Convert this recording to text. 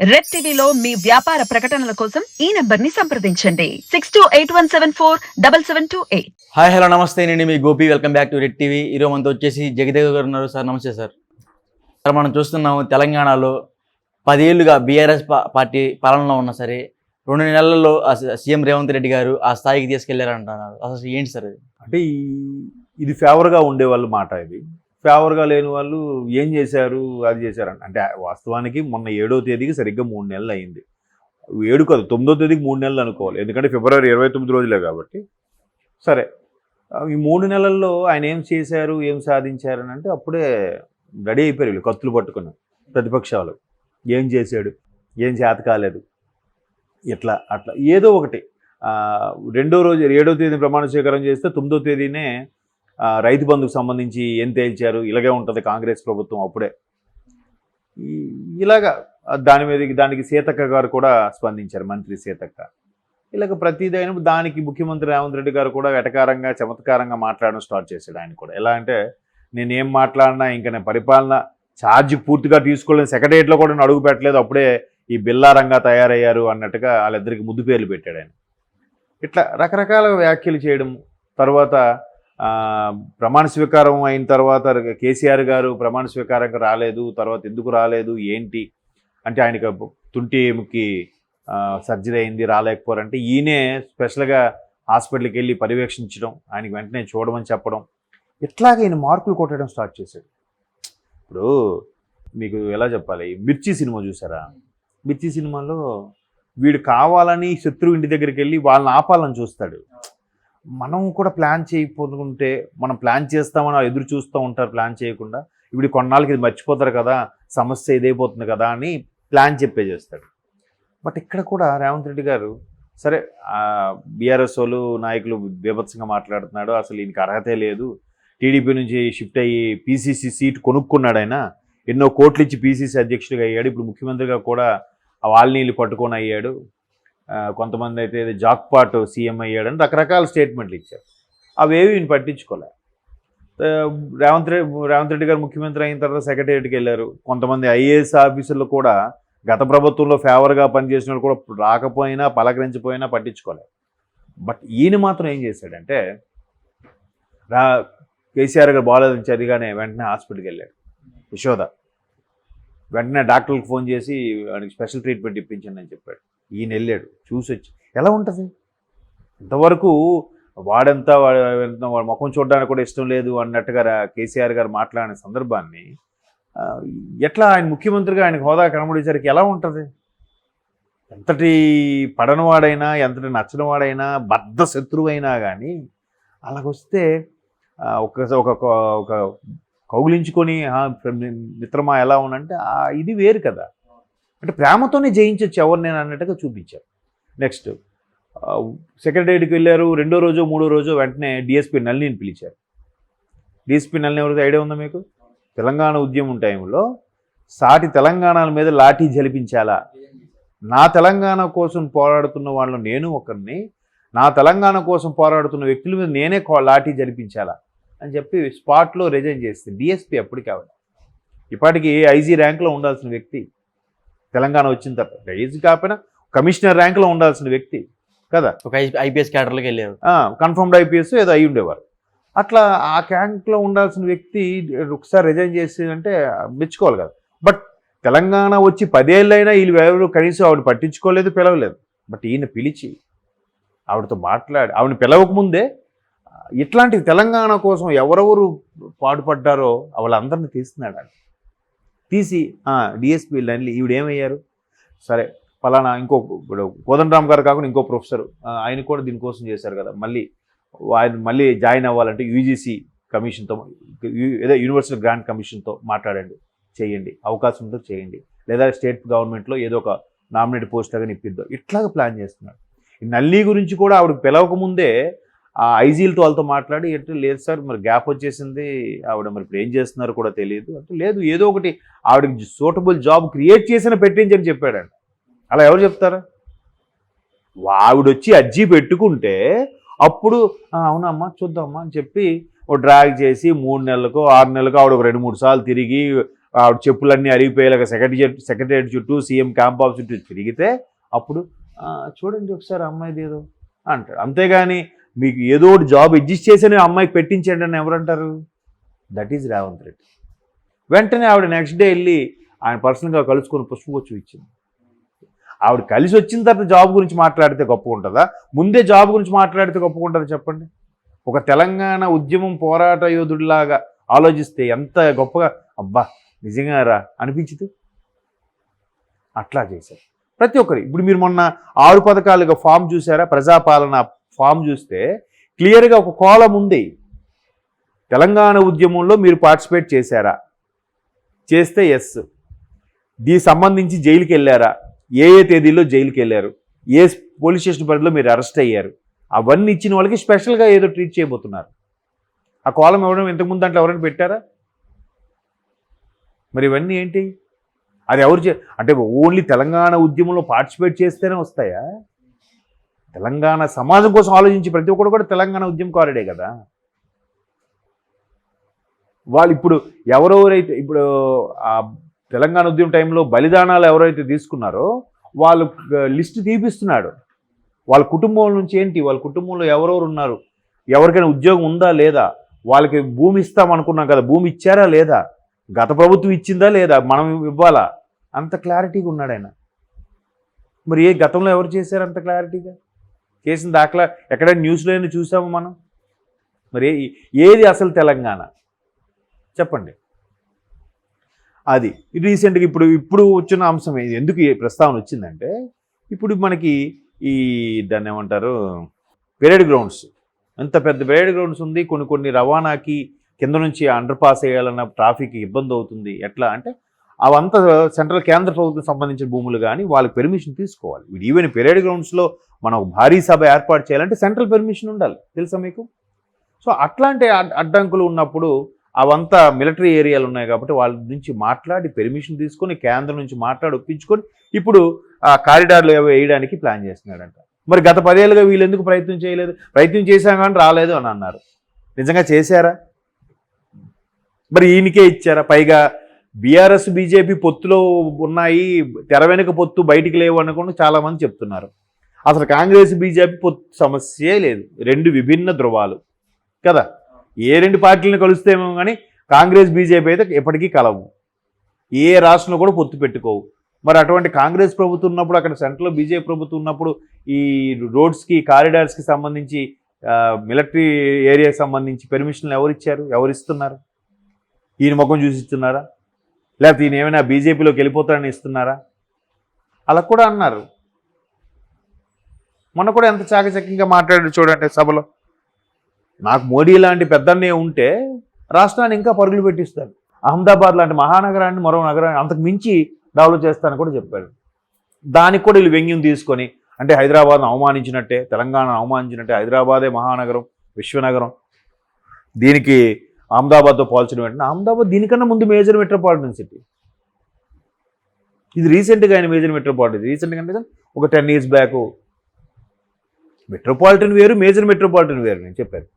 Red టీవీలో మీ వ్యాపార ప్రకటనల కోసం ఈ నంబర్ని సంప్రదించండి. Six two eight one seven four double seven two eight. Hi hello నమస్తే. నేను మీ Gopi. Welcome back to red TV. ఈరోజు మనతో వచ్చేసి జగదేవ్ గారు ఉన్నారు. సార్ నమస్తే సార్. సార్ మనం చూస్తున్నాము తెలంగాణలో పదేళ్ళుగా బీఆర్ఎస్ పార్టీ పాలనలో ఉన్నా సరే రెండు నెలల్లో సీఎం రేవంత్ రెడ్డి గారు ఆ స్థాయికి తీసుకెళ్ళారంటున్నారు. అసలు ఏంటి సార్ అంటే ఇది ఫేవర్గా ఉండే వాళ్ళ మాట ఇది. ఫేవర్గా లేని వాళ్ళు ఏం చేశారు? అది చేశారు అంటే వాస్తవానికి మొన్న ఏడో తేదీకి సరిగ్గా మూడు నెలలు అయింది. ఏడు కాదు తొమ్మిదో తేదీకి మూడు నెలలు అనుకోవాలి. ఎందుకంటే ఫిబ్రవరి ఇరవై తొమ్మిది రోజులే కాబట్టి. సరే. ఈ మూడు నెలల్లో ఆయన ఏం చేశారు? ఏం సాధించారు? అంటే అప్పుడే రెడీ అయిపోయారు వీళ్ళు కత్తులు పట్టుకుని ప్రతిపక్షాలు. ఏం చేశాడు? ఏం చేత కాలేదు. ఇట్లా అట్లా. ఏదో ఒకటి. రెండో రోజు ఏడో తేదీ ప్రమాణ స్వీకారం చేస్తే తొమ్మిదో తేదీనే రైతు బంధుకు సంబంధించి ఏం తేల్చారు? ఇలాగే ఉంటుంది కాంగ్రెస్ ప్రభుత్వం అప్పుడే. ఇలాగా దాని మీద దానికి సీతక్క గారు కూడా స్పందించారు మంత్రి సీతక్క. ఇలాగ ప్రతిదైన దానికి ముఖ్యమంత్రి రేవంత్ రెడ్డి గారు కూడా వెటకారంగా చమత్కారంగా మాట్లాడడం స్టార్ట్ చేశాడు ఆయన కూడా. ఎలా అంటే నేనేం మాట్లాడినా ఇంకా నేను పరిపాలన ఛార్జ్ పూర్తిగా తీసుకోలేదు సెక్రటరియట్లో కూడా నేను అడుగు పెట్టలేదు అప్పుడే ఈ బిల్లారంగా తయారయ్యారు అన్నట్టుగా వాళ్ళిద్దరికి ముద్దు పేర్లు పెట్టాడు ఆయన. ఇట్లా రకరకాల వ్యాఖ్యలు చేయడం తర్వాత ప్రమాణ స్వీకారం అయిన తర్వాత కేసీఆర్ గారు ప్రమాణ స్వీకారంగా రాలేదు తర్వాత ఎందుకు రాలేదు ఏంటి? అంటే ఆయనకి ఏముకి సర్జరీ అయింది రాలేకపోరంటే ఈయనే స్పెషల్గా హాస్పిటల్కి వెళ్ళి పర్యవేక్షించడం ఆయనకి వెంటనే చూడమని చెప్పడం ఇట్లాగ ఈయన మార్కులు కొట్టడం స్టార్ట్ చేశాడు. ఇప్పుడు మీకు ఎలా చెప్పాలి? మిర్చి సినిమా చూసారా మిర్చి సినిమాలో వీడు కావాలని శత్రువు ఇంటి దగ్గరికి వెళ్ళి వాళ్ళని ఆపాలని చూస్తాడు. మనం కూడా ప్లాన్ చేయకపోతుంటే మనం ప్లాన్ చేస్తామని ఎదురు చూస్తూ ఉంటారు ప్లాన్ చేయకుండా ఇప్పుడు కొన్నాళ్ళకి ఇది మర్చిపోతారు కదా సమస్య ఇదైపోతుంది కదా అని ప్లాన్ చెప్పే చేస్తాడు. బట్ ఇక్కడ కూడా రేవంత్ రెడ్డి గారు సరే బీఆర్ఎస్ వాళ్ళు నాయకులు బీభత్సంగా మాట్లాడుతున్నాడు అసలు ఈయనకి అర్హతే లేదు. టీడీపీ నుంచి షిఫ్ట్ అయ్యి పీసీసీ సీట్ కొనుక్కున్నాడు ఆయన. ఎన్నో కోట్లు ఇచ్చి పీసీసీ అధ్యక్షుడిగా అయ్యాడు. ఇప్పుడు ముఖ్యమంత్రిగా కూడా ఆ పట్టుకొని అయ్యాడు. కొంతమంది అయితే ఇది జాక్పాట్ సీఎం అయ్యాడని రకరకాల స్టేట్మెంట్లు ఇచ్చారు. అవేవి ఈయన పట్టించుకోలే. రేవంత్ రెడ్డి రేవంత్ రెడ్డి గారు ముఖ్యమంత్రి అయిన తర్వాత సెక్రటేరియట్కి వెళ్ళారు. కొంతమంది ఐఏఎస్ ఆఫీసర్లు కూడా గత ప్రభుత్వంలో ఫేవర్గా పనిచేసిన వాళ్ళు కూడా రాకపోయినా పలకరించిపోయినా పట్టించుకోలేదు బట్ ఈయన మాత్రం ఏం చేశాడంటే రా కేసీఆర్ గారు బాగాలేదని చదిగానే వెంటనే హాస్పిటల్కి వెళ్ళాడు. యశోద. వెంటనే డాక్టర్కి ఫోన్ చేసి వాడికి స్పెషల్ ట్రీట్మెంట్ ఇప్పించండి అని చెప్పాడు. ఈయన వెళ్ళాడు చూసి వచ్చి ఎలా ఉంటుంది? ఇంతవరకు వాడంతా వాడు ఎంత- వాడి ముఖం చూడడానికి కూడా ఇష్టం లేదు అన్నట్టుగా కేసీఆర్ గారు మాట్లాడిన సందర్భాన్ని ఎట్లా ఆయన ముఖ్యమంత్రిగా ఆయన హోదా కనబడేసరికి ఎలా ఉంటుంది? ఎంతటి పడనవాడైనా ఎంతటి నచ్చనివాడైనా బద్ధ శత్రువైనా కానీ అలాగొస్తే ఆ, ఒక ఒక ఒక కౌగిలించుకొని మిత్రమా ఎలా ఉనంటే ఇది వేరు కదా. అంటే ప్రేమతోనే జయించవచ్చు ఎవరు నేను అన్నట్టుగా చూపించారు. నెక్స్ట్ సెక్రటరీకి వెళ్ళారు రెండో రోజు మూడో రోజు వెంటనే డిఎస్పీ నల్లిని పిలిచారు. డిఎస్పీ నల్లిని ఎవరికి ఐడియా ఉందా మీకు? తెలంగాణ ఉద్యమం టైంలో సాటి తెలంగాణల మీద లాఠీ జలిపించాలా నా తెలంగాణ కోసం పోరాడుతున్న వాళ్ళు నేను ఒకరిని నా తెలంగాణ కోసం పోరాడుతున్న వ్యక్తుల మీద నేనే లాఠీ జరిపించాలా అని చెప్పి స్పాట్లో రిజైన్ చేస్తే డిఎస్పీ అప్పటికి ఆవిడ ఇప్పటికి ఐజీ ర్యాంక్లో ఉండాల్సిన వ్యక్తి తెలంగాణ వచ్చిన తర్వాత. ఐజీ కాకపోయినా కమిషనర్ ర్యాంక్లో ఉండాల్సిన వ్యక్తి కదా. ఒక ఐపీఎస్ క్యాడర్లోకి వెళ్ళారు కన్ఫర్మ్డ్ ఐపీఎస్ ఏదో అయి ఉండేవారు అట్లా ఆ క్యాంక్లో ఉండాల్సిన వ్యక్తి ఒకసారి రిజైన్ చేసి అంటే మెచ్చుకోవాలి కదా. బట్ తెలంగాణ వచ్చి పదేళ్ళైనా వీళ్ళు ఎవరు కనీసం ఆవిడ పట్టించుకోలేదు పిలవలేదు. బట్ ఈయన పిలిచి ఆవిడతో మాట్లాడి ఆవిడ పిలవకముందే ఇట్లాంటి తెలంగాణ కోసం ఎవరెవరు పాటుపడ్డారో వాళ్ళందరినీ తీస్తున్నాడు తీసి డిఎస్పీ లైన్లు ఈవిడేమయ్యారు? సరే ఫలానా ఇంకో ఇప్పుడు కోదండరామ్ గారు కాకుండా ఇంకో ప్రొఫెసర్ ఆయన కూడా దీనికోసం చేశారు కదా. మళ్ళీ ఆయన మళ్ళీ జాయిన్ అవ్వాలంటే యూజీసీ కమిషన్తో ఏదో యూనివర్సల్ గ్రాంట్ కమిషన్తో మాట్లాడండి చేయండి. అవకాశం చేయండి. లేదా స్టేట్ గవర్నమెంట్లో ఏదో ఒక నామినేట్ పోస్ట్ లాగా ఇప్పిద్దాం ఇట్లాగ ప్లాన్ చేస్తున్నాడు. ఈ నల్లి గురించి కూడా ఆవిడకి పిలవకముందే ఆ ఐజీలతో వాళ్ళతో మాట్లాడి అంటే లేదు సార్ మరి గ్యాప్ వచ్చేసింది ఆవిడ మరి ఇప్పుడు ఏం చేస్తున్నారు కూడా తెలియదు. అంటే లేదు ఏదో ఒకటి ఆవిడకి సూటబుల్ జాబ్ క్రియేట్ చేసిన పెట్టించని చెప్పాడంట. అలా ఎవరు చెప్తారా? ఆవిడ వచ్చి అర్జీ పెట్టుకుంటే అప్పుడు అవునమ్మా చూద్దామా అని చెప్పి ఓ డ్రాగ్ చేసి మూడు నెలలకు ఆరు నెలలకు ఆవిడ ఒక రెండు మూడు సార్లు తిరిగి ఆవిడ చెప్పులన్నీ అరిగిపోయేలాగా సెక్రటరీ సెక్రటరీ చుట్టూ సీఎం క్యాంప్ ఆఫ్ చుట్టూ తిరిగితే అప్పుడు చూడండి ఒకసారి అమ్మాయిది ఏదో అంటాడు. అంతేగాని మీకు ఏదో ఒకటి జాబ్ అడ్జస్ట్ చేసిన అమ్మాయికి పెట్టించండి అని ఎవరంటారు? దట్ ఈజ్ రేవంత్ రెడ్డి వెంటనే ఆవిడ నెక్స్ట్ డే వెళ్ళి ఆయన పర్సనల్గా కలుసుకొని పుష్పకొచ్చి ఇచ్చింది ఆవిడ కలిసి వచ్చిన తర్వాత జాబ్ గురించి మాట్లాడితే గొప్పకుంటుందా ఉంటుందా? ముందే జాబ్ గురించి మాట్లాడితే గొప్పకుంటుందా ఉంటుందా చెప్పండి? ఒక తెలంగాణ ఉద్యమం పోరాట యోధుడిలాగా ఆలోచిస్తే ఎంత గొప్పగా అబ్బా నిజంగా రా అనిపించింది? అట్లా చేశారు. ప్రతి ఒక్కరు. ఇప్పుడు మీరు మొన్న ఆరు పథకాలుగా ఫామ్ చూసారా? ప్రజాపాలన ఫామ్ చూస్తే క్లియర్గా ఒక కోలం ఉంది. తెలంగాణ ఉద్యమంలో మీరు పార్టిసిపేట్ చేశారా? చేస్తే ఎస్ దీనికి సంబంధించి జైలుకి వెళ్ళారా? ఏ ఏ తేదీలో జైలుకి వెళ్ళారు? ఏ పోలీస్ స్టేషన్ పరిధిలో మీరు అరెస్ట్ అయ్యారు? అవన్నీ ఇచ్చిన వాళ్ళకి స్పెషల్గా ఏదో ట్రీట్ చేయబోతున్నారు. ఆ కోలం ఎవరైనా ఇంతకుముందు దాంట్లో ఎవరైనా పెట్టారా? మరి ఇవన్నీ ఏంటి? అది ఎవరు చే అంటే ఓన్లీ తెలంగాణ ఉద్యమంలో పార్టిసిపేట్ చేస్తేనే వస్తాయా? తెలంగాణ సమాజం కోసం ఆలోచించి ప్రతి ఒక్కరు కూడా తెలంగాణ ఉద్యమకారుడే కదా. వాళ్ళు ఇప్పుడు ఎవరెవరైతే ఇప్పుడు ఆ తెలంగాణ ఉద్యమం టైంలో బలిదానాలు ఎవరైతే తీసుకున్నారో వాళ్ళు లిస్ట్ తీపిస్తున్నాడు. వాళ్ళ కుటుంబం నుంచి ఏంటి? వాళ్ళ కుటుంబంలో ఎవరెవరు ఉన్నారు? ఎవరికైనా ఉద్యోగం ఉందా లేదా? వాళ్ళకి భూమి ఇస్తాం అనుకున్నాం కదా భూమి ఇచ్చారా లేదా? గత ప్రభుత్వం ఇచ్చిందా లేదా? మనం ఇవ్వాలా? అంత క్లారిటీగా ఉన్నాడు ఆయన. మరి ఏ గతంలో ఎవరు చేశారు అంత క్లారిటీగా చేసిన దాఖలా ఎక్కడైనా న్యూస్లో చూసాము మనం? మరి ఏది అసలు తెలంగాణ? చెప్పండి. అది రీసెంట్గా ఇప్పుడు ఇప్పుడు వచ్చిన అంశం ఇది ఎందుకు ప్రస్తావన వచ్చిందంటే ఇప్పుడు మనకి ఈ దాన్ని ఏమంటారు? పెరేడ్ గ్రౌండ్స్ ఎంత పెద్ద పెరేడ్ గ్రౌండ్స్ ఉంది? కొన్ని కొన్ని రవాణాకి కింద నుంచి అండర్ పాస్ చేయాలన్న ట్రాఫిక్ ఇబ్బంది అవుతుంది. ఎట్లా? అంటే అవంతా సెంట్రల్ కేంద్ర ప్రభుత్వం సంబంధించిన భూములు కానీ వాళ్ళకి పెర్మిషన్ తీసుకోవాలి. ఇప్పుడు ఈవెన్ పెరేడ్ గ్రౌండ్స్లో మనం భారీ సభ ఏర్పాటు చేయాలంటే సెంట్రల్ పెర్మిషన్ ఉండాలి. తెలుసా మీకు? సో అట్లాంటి అడ్డంకులు ఉన్నప్పుడు అవంతా మిలిటరీ ఏరియాలు ఉన్నాయి కాబట్టి వాళ్ళ నుంచి మాట్లాడి పెర్మిషన్ తీసుకొని కేంద్రం నుంచి మాట్లాడి ఒప్పించుకొని ఇప్పుడు ఆ కారిడార్లు ఏవో వేయడానికి ప్లాన్ చేస్తున్నాడంట. మరి గత పదేళ్ళుగా వీళ్ళు ఎందుకు ప్రయత్నం చేయలేదు? ప్రయత్నం చేశాం కానీ రాలేదు అని అన్నారు. నిజంగా చేశారా? మరి ఈయనకే ఇచ్చారా? పైగా బీఆర్ఎస్ బీజేపీ పొత్తులో ఉన్నాయి తెర వెనుక పొత్తు బయటికి లేవు అనుకుంటూ చాలామంది చెప్తున్నారు. అసలు కాంగ్రెస్ బీజేపీ పొత్తు సమస్యే లేదు. రెండు విభిన్న ధృవాలు. కదా? ఏ రెండు పార్టీలను కలుస్తేమో కానీ కాంగ్రెస్ బీజేపీ అయితే ఎప్పటికీ కలవు. ఏ రాష్ట్రంలో కూడా పొత్తు పెట్టుకోవు. మరి అటువంటి కాంగ్రెస్ ప్రభుత్వం ఉన్నప్పుడు అక్కడ సెంట్రల్లో బీజేపీ ప్రభుత్వం ఉన్నప్పుడు ఈ రోడ్స్కి కారిడార్స్కి సంబంధించి మిలిటరీ ఏరియాకి సంబంధించి పెర్మిషన్లు ఎవరు ఇచ్చారు ఎవరు ఇస్తున్నారు ఈయన ముఖం చూసి ఇస్తున్నారా లేకపోతే ఈయన ఏమైనా బీజేపీలోకి వెళ్ళిపోతారని ఇస్తున్నారా? అలా కూడా అన్నారు. మొన్న కూడా ఎంత చాకచక్యంగా మాట్లాడాడు చూడండి సభలో. నాకు మోడీ లాంటి పెద్దన్నే ఉంటే రాష్ట్రాన్ని ఇంకా పరుగులు పెట్టిస్తారు అహ్మదాబాద్ లాంటి మహానగరాన్ని మరో నగరాన్ని అంతకు మించి డెవలప్ చేస్తానని కూడా చెప్పాడు. దానికి కూడా వీళ్ళు వ్యంగ్యం తీసుకొని అంటే హైదరాబాద్ను అవమానించినట్టే తెలంగాణను అవమానించినట్టే హైదరాబాదే మహానగరం విశ్వనగరం. దీనికి అహ్మదాబాద్తో పోల్చడం ఏంటంటే అహ్మదాబాద్ దీనికన్నా ముందు మేజర్ మెట్రోపాలిటన్ సిటీ. ఇది రీసెంట్గా ఆయన మేజర్ మెట్రోపాలిటన్. రీసెంట్గా అంటే ఒక టెన్ ఇయర్స్ బ్యాక్. మెట్రోపాలిటన్ వేరు మేజర్ మెట్రోపాలిటన్ వేరు నేను చెప్పాను